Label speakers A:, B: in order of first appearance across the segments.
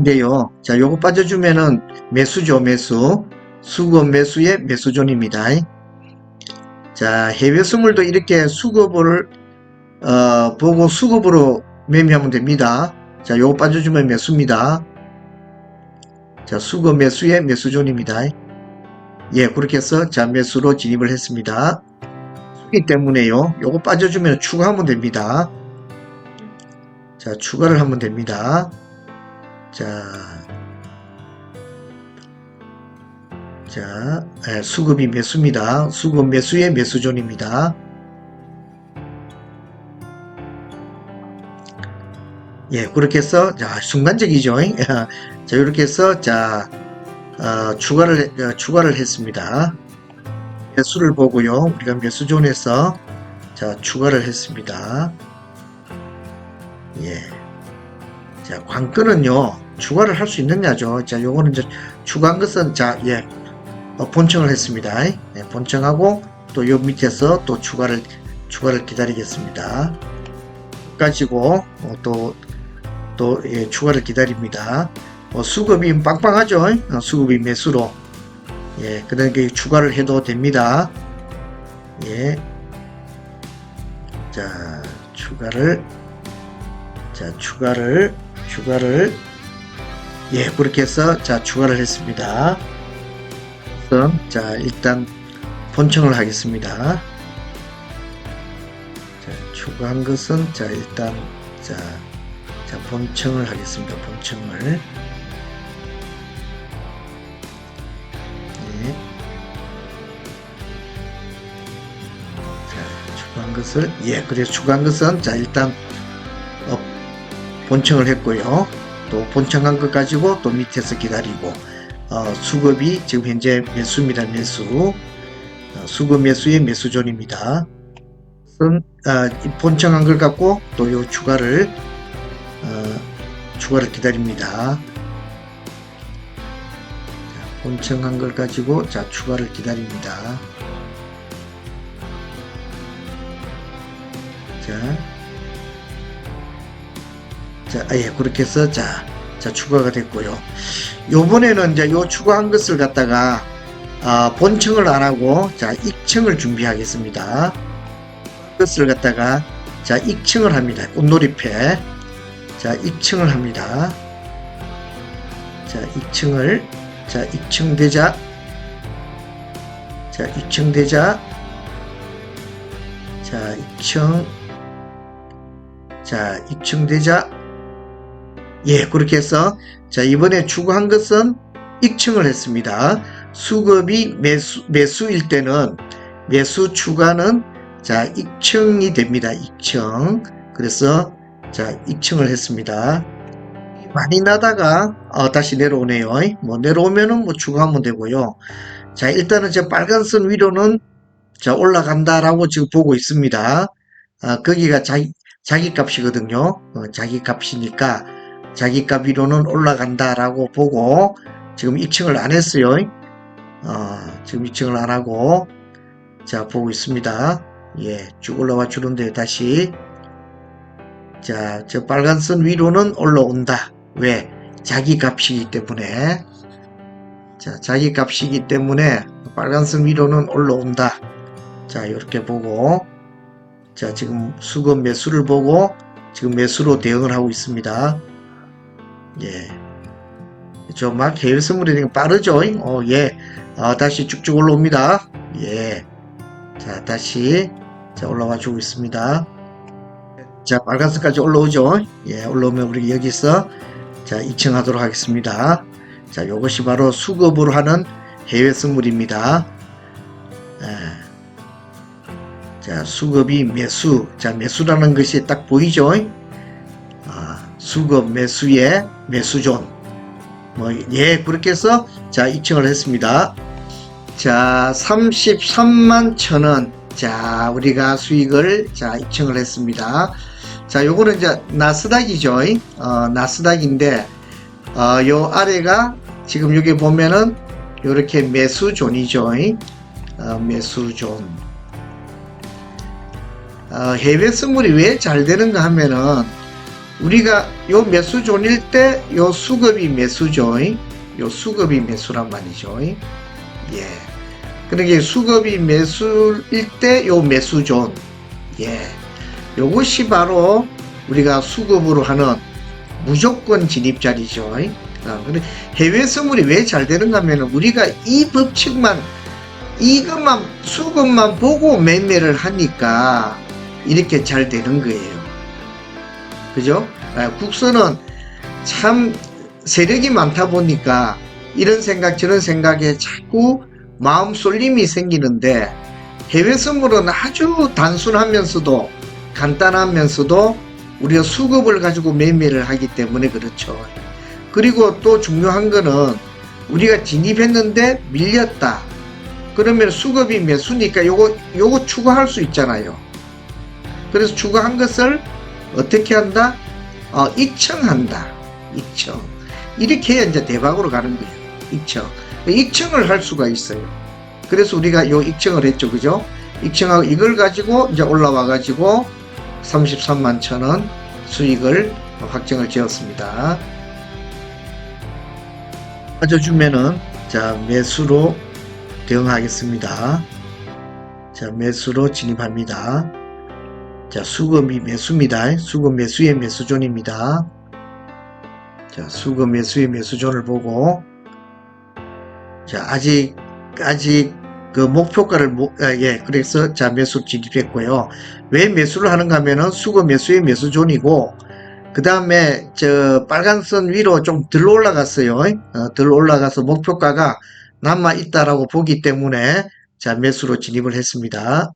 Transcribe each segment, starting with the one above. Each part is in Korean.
A: 인데요. 자, 요거 빠져주면은 매수죠, 매수. 수급 매수의 매수존입니다. 자, 해외 선물도 이렇게 수급을, 어, 보고 수급으로 매매하면 됩니다. 자, 요거 빠져주면 매수입니다. 자, 수급 매수의 매수존입니다. 예, 그렇게 해서 자, 매수로 진입을 했습니다. 수기 때문에요. 요거 빠져주면 추가하면 됩니다. 자, 추가를 하면 됩니다. 자, 자, 예, 수급이 매수입니다. 수급 매수의 매수존입니다. 예, 그렇게 해서, 자, 순간적이죠. 자, 이렇게 해서, 자, 어, 추가를, 어, 추가를 했습니다. 매수를 보고요. 우리가 매수존에서, 자, 추가를 했습니다. 예. 자, 관건은요, 추가를 할 수 있느냐죠. 자, 요거는 이제 추가한 것은, 자, 예, 어, 본청을 했습니다. 예, 본청하고 또 요 밑에서 또 추가를, 추가를 기다리겠습니다. 가지고 어, 또, 또, 예, 추가를 기다립니다. 어, 수급이 빵빵하죠. 어, 수급이 매수로. 예, 그다음에 추가를 해도 됩니다. 예. 자, 추가를 자, 추가를, 추가를, 예, 그렇게 해서, 자, 추가를 했습니다. 그래서, 자, 일단, 본청을 하겠습니다. 자, 추가한 것은, 자, 일단, 자, 자, 본청을 하겠습니다. 본청을. 예. 자, 추가한 것을, 예, 그래서 추가한 것은, 자, 일단, 어, 본청을 했고요. 또 본청한 것 가지고 또 밑에서 기다리고 어, 수급이 지금 현재 매수입니다. 매수 어, 수급 매수의 매수존입니다. 이 본청한 걸 갖고 또 요 추가를 어, 추가를 기다립니다. 자, 본청한 걸 가지고 자 추가를 기다립니다. 자. 자, 아, 예, 그렇게 해서, 자, 자, 추가가 됐고요. 요번에는 이제 요 추가한 것을 갖다가, 아, 본청을 안 하고, 자, 익청을 준비하겠습니다. 것을 갖다가, 자, 익청을 합니다. 꽃놀이패. 자, 익청을 합니다. 자, 익청을, 자, 익청되자, 자, 익청되자, 자, 익청, 자, 익청되자, 예, 그렇게 해서 자 이번에 추가한 것은 익청을 했습니다. 수급이 매수 매수일 때는 매수 추가는 자 익청이 됩니다. 익청. 그래서 자 익청을 했습니다. 많이 나다가 어, 다시 내려오네요. 뭐 내려오면은 뭐 추가하면 되고요. 자 일단은 저 빨간 선 위로는 자 올라간다라고 지금 보고 있습니다. 아, 거기가 자기 자기 값이거든요. 어, 자기 값이니까. 자기 값 위로는 올라간다라고 보고 지금 입층을 안 했어요. 어, 지금 입층을 안 하고 자 보고 있습니다. 예, 쭉 올라와 주는데 다시 자, 저 빨간 선 위로는 올라온다. 왜? 자기 값이기 때문에 자, 자기 값이기 때문에 빨간 선 위로는 올라온다. 자, 이렇게 보고 자, 지금 수급 매수를 보고 지금 매수로 대응을 하고 있습니다. 예. 해외 선물이 빠르죠? 어, 예. 아, 다시 쭉쭉 올라옵니다. 예. 자, 다시. 자, 올라와 주고 있습니다. 자, 빨간색까지 올라오죠? 예, 올라오면 우리 여기서 자, 2층 하도록 하겠습니다. 자, 요것이 바로 수급으로 하는 해외 선물입니다. 예. 자, 수급이 매수. 자, 매수라는 것이 딱 보이죠? 아, 수급 매수의 매수존. 뭐, 예, 그렇게 해서, 자, 2층을 했습니다. 자, 33만 천원. 자, 우리가 수익을, 자, 2층을 했습니다. 자, 요거는 이제 나스닥이죠. 어, 나스닥인데, 어, 요 아래가 지금 여기 보면은, 요렇게 매수존이죠. 어, 매수존. 어, 해외 선물이 왜 잘 되는가 하면은, 우리가 요 매수존일 때 요 수급이 매수죠. 요 수급이 매수란 말이죠. 예. 그러니까 수급이 매수일 때 요 매수존. 예. 요것이 바로 우리가 수급으로 하는 무조건 진입 자리죠. 아, 근데 해외 선물이 왜 잘 되는가 하면 우리가 이 법칙만 이것만 수급만 보고 매매를 하니까 이렇게 잘 되는 거예요. 그죠? 아, 국선은 참 세력이 많다 보니까 이런 생각 저런 생각에 자꾸 마음 쏠림이 생기는데 해외 선물은 아주 단순하면서도 간단하면서도 우리가 수급을 가지고 매매를 하기 때문에 그렇죠. 그리고 또 중요한 거는 우리가 진입했는데 밀렸다. 그러면 수급이 매수니까 요거 요거 추가할 수 있잖아요. 그래서 추가한 것을 어떻게 한다? 어, 익청한다. 익청. 이렇게 이제 대박으로 가는 거예요. 익청. 익청을 할 수가 있어요. 그래서 우리가 요 익청을 했죠. 그죠? 익청하고 이걸 가지고 이제 올라와 가지고 33만 천 원 수익을 확정을 지었습니다. 빠져주면은 자 매수로 대응하겠습니다. 자 매수로 진입합니다. 자 수금이 매수입니다. 수금 매수의 매수존입니다. 자 수금 매수의 매수존을 보고 자 아직 아직 그 목표가를 못, 아, 예, 그래서 자 매수 진입했고요. 왜 매수를 하는가 하면은 수거 매수의 매수존이고 그 다음에 저 빨간 선 위로 좀덜 올라갔어요. 어, 덜 올라가서 목표가가 남아 있다라고 보기 때문에 자 매수로 진입을 했습니다.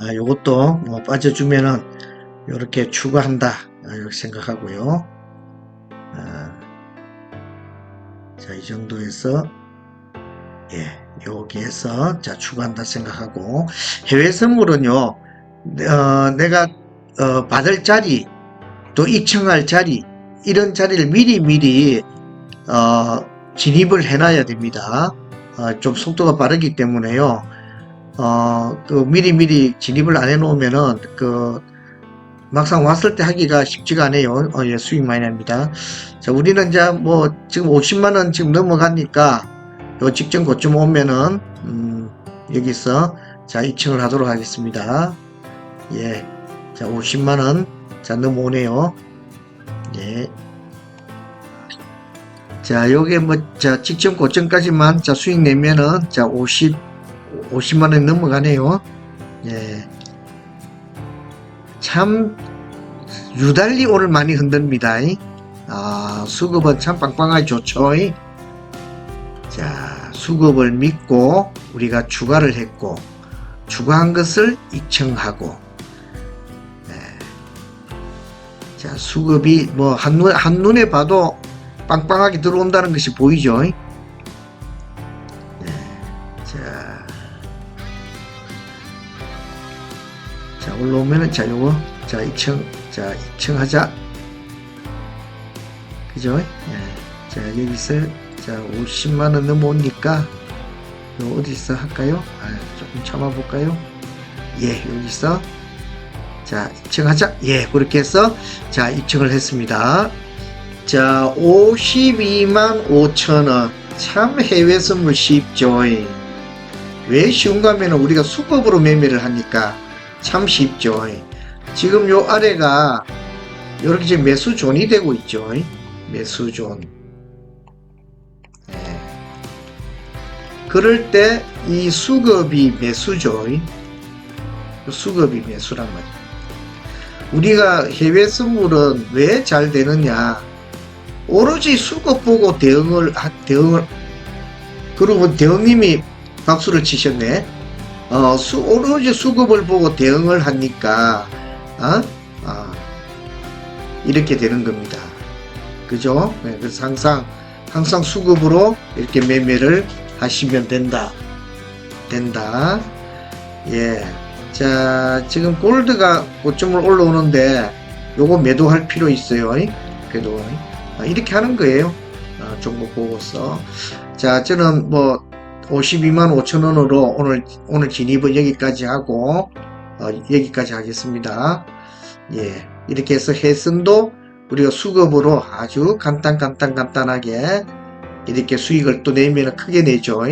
A: 아, 요것도 뭐 빠져주면은 이렇게 추가한다 아, 이렇게 생각하고요. 아, 자이 정도에서 예. 여기에서 자 추가한다 생각하고 해외 선물은요 어, 내가 어, 받을 자리 또 입청할 자리 이런 자리를 미리 미리 어, 진입을 해놔야 됩니다. 어, 좀 속도가 빠르기 때문에요. 어, 그 미리 미리 진입을 안 해놓으면은 그 막상 왔을 때 하기가 쉽지가 않아요. 어, 예, 수익 많이 납니다. 자, 우리는 이제 뭐 지금 50만 원 지금 넘어가니까 요 직전 고점 오면은 음, 여기서 자 2층을 하도록 하겠습니다. 예, 자 50만 원, 자 넘어오네요. 예. 자 요게 뭐 자 직전 고점까지만 자 수익 내면은 자 50, 50만 원 넘어가네요. 예. 참 유달리 오늘 많이 흔듭니다. 아 수급은 참 빵빵하게 좋죠. 자, 수급을 믿고 우리가 추가를 했고, 추가한 것을 입청하고, 네. 자, 수급이 뭐 한눈, 한눈에 봐도 빵빵하게 들어온다는 것이 보이죠? 자, 올라오면은, 자, 요거, 자, 입청, 자, 입청하자. 그죠? 네. 자, 여기서 자 50만원 넘어오니까 어디서 할까요? 아, 조금 참아 볼까요? 예 여기서 자 입증하자 예 그렇게 해서 자 입증을 했습니다 자 52만 5천원 참 해외 선물 쉽죠 왜 쉬운가 하면 우리가 수법으로 매매를 하니까 참 쉽죠 지금 요 아래가 이렇게 지금 매수존이 되고 있죠 매수존 그럴 때 이 수급이 매수죠. 수급이 매수란 말이에요. 우리가 해외 선물은 왜 잘 되느냐? 오로지 수급 보고 대응을 대응을 그리고 대응님이 박수를 치셨네. 어, 수, 오로지 수급을 보고 대응을 하니까 어? 어, 이렇게 되는 겁니다. 그죠? 네, 그래서 항상 항상 수급으로 이렇게 매매를 하시면 된다. 된다. 예. 자, 지금 골드가 고점을 올라오는데 요거 매도할 필요 있어요. 그래도 아, 이렇게 하는 거예요. 아, 종목 보고서. 자, 저는 뭐 52만 5천 원으로 오늘 오늘 진입은 여기까지 하고 어, 여기까지 하겠습니다. 예, 이렇게 해서 해선도 우리가 수급으로 아주 간단 간단 간단하게 이렇게 수익을 또 내면 크게 내죠.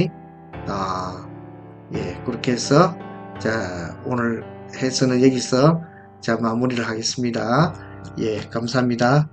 A: 아, 예, 그렇게 해서 자 오늘 해서는 여기서 자 마무리를 하겠습니다. 예, 감사합니다.